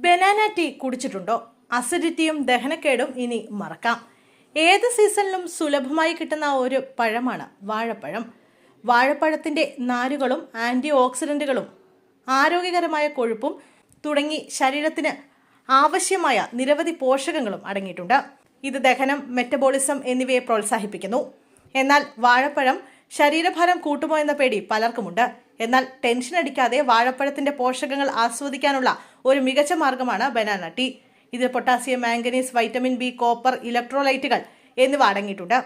Banana tea കുടിച്ചിട്ടുണ്ടോ? അസിഡിറ്റിയും ദഹനക്കേടും ഇനി മറക്കാം. ഏത് സീസണിലും സുലഭമായി കിട്ടുന്ന ഒരു പഴമാണ് വാഴപ്പഴം. വാഴപ്പഴത്തിന്റെ നാരുകളും ആന്റി ഓക്സിഡന്റുകളും ആരോഗ്യകരമായ കൊഴുപ്പും തുടങ്ങി ശരീരത്തിന് ആവശ്യമായ നിരവധി പോഷകങ്ങളും അടങ്ങിയിട്ടുണ്ട്. ഇത് ദഹനം മെറ്റബോളിസം എന്നിവയെ പ്രോത്സാഹിപ്പിക്കുന്നു. എന്നാൽ വാഴപ്പഴം ശരീരഭാരം കൂട്ടുമോ എന്ന പേടി പലർക്കുമുണ്ട്. എന്നാൽ ടെൻഷൻ അടിക്കാതെ വാഴപ്പഴത്തിന്റെ പോഷകങ്ങൾ ആസ്വദിക്കാനുള്ള ഒരു മികച്ച മാർഗമാണ് ബനാന ടീ. ഇതിൽ potassium manganese vitamin B copper ഇലക്ട്രോലൈറ്റുകൾ എന്നിവ അടങ്ങിയിട്ടുണ്ട്.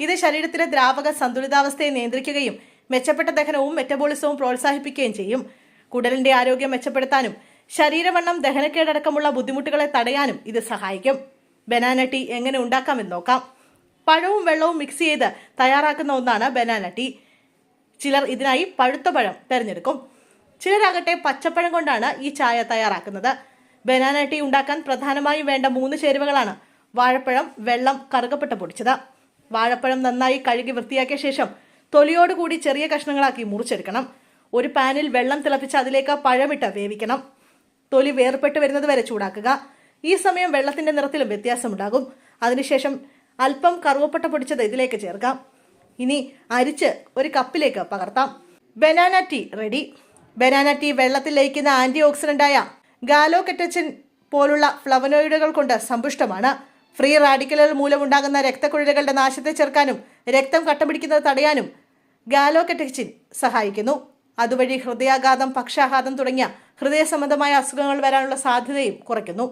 ഇത് ശരീരത്തിലെ ദ്രാവക സന്തുലിതാവസ്ഥയെ നിയന്ത്രിക്കുകയും മെച്ചപ്പെട്ട ദഹനവും മെറ്റബോളിസവും പ്രോത്സാഹിപ്പിക്കുകയും ചെയ്യും. കുടലിന്റെ ആരോഗ്യം മെച്ചപ്പെടുത്താനും ശരീരവണ്ണം ദഹനക്കേടക്കമുള്ള ബുദ്ധിമുട്ടുകളെ തടയാനും ഇത് സഹായിക്കും. ബനാന ടീ എങ്ങനെ ഉണ്ടാക്കാമെന്ന് നോക്കാം. പഴവും വെള്ളവും മിക്സ് ചെയ്ത് തയ്യാറാക്കുന്ന ഒന്നാണ് ബനാന ടീ ചിലർ ഇതിനായി പഴുത്ത പഴം തിരഞ്ഞെടുക്കും. ചിലരാകട്ടെ പച്ചപ്പഴം കൊണ്ടാണ് ഈ ചായ തയ്യാറാക്കുന്നത്. ബനാന ടീ ഉണ്ടാക്കാൻ പ്രധാനമായും വേണ്ട മൂന്ന് ചേരുവകളാണ് വാഴപ്പഴം വെള്ളം കറുകപ്പെട്ട പൊടിച്ചത്. വാഴപ്പഴം നന്നായി കഴുകി വൃത്തിയാക്കിയ ശേഷം തൊലിയോടുകൂടി ചെറിയ കഷ്ണങ്ങളാക്കി മുറിച്ചെടുക്കണം. ഒരു പാനിൽ വെള്ളം തിളപ്പിച്ച് അതിലേക്ക് പഴമിട്ട് വേവിക്കണം. തൊലി വേർപെട്ട് വരുന്നത് വരെ ചൂടാക്കുക. ഈ സമയം വെള്ളത്തിന്റെ നിറത്തിലും വ്യത്യാസമുണ്ടാകും. അതിനുശേഷം അല്പം കറുവപ്പട്ട പൊടിച്ചത് ഇതിലേക്ക് ചേർക്കാം. ഇനി അരിച്ച് ഒരു കപ്പിലേക്ക് പകർത്താം. Banana tea ready banana tea വെള്ളത്തിൽ ലയിക്കുന്ന ആന്റി ഓക്സിഡന്റായ ഗാലോകെറ്റച്ചിൻ പോലുള്ള ഫ്ലവനോയിഡുകൾ കൊണ്ട് സമ്പുഷ്ടമാണ്. ഫ്രീ റാഡിക്കലുകൾ മൂലമുണ്ടാകുന്ന രക്തക്കുഴലുകളുടെ നാശത്തെ ചെറുക്കാനും രക്തം കട്ടപിടിക്കുന്നത് തടയാനും ഗാലോ കെറ്റച്ചിൻ സഹായിക്കുന്നു. അതുവഴി ഹൃദയാഘാതം പക്ഷാഘാതം തുടങ്ങിയ ഹൃദയ സംബന്ധമായ അസുഖങ്ങൾ വരാനുള്ള സാധ്യതയും കുറയ്ക്കുന്നു.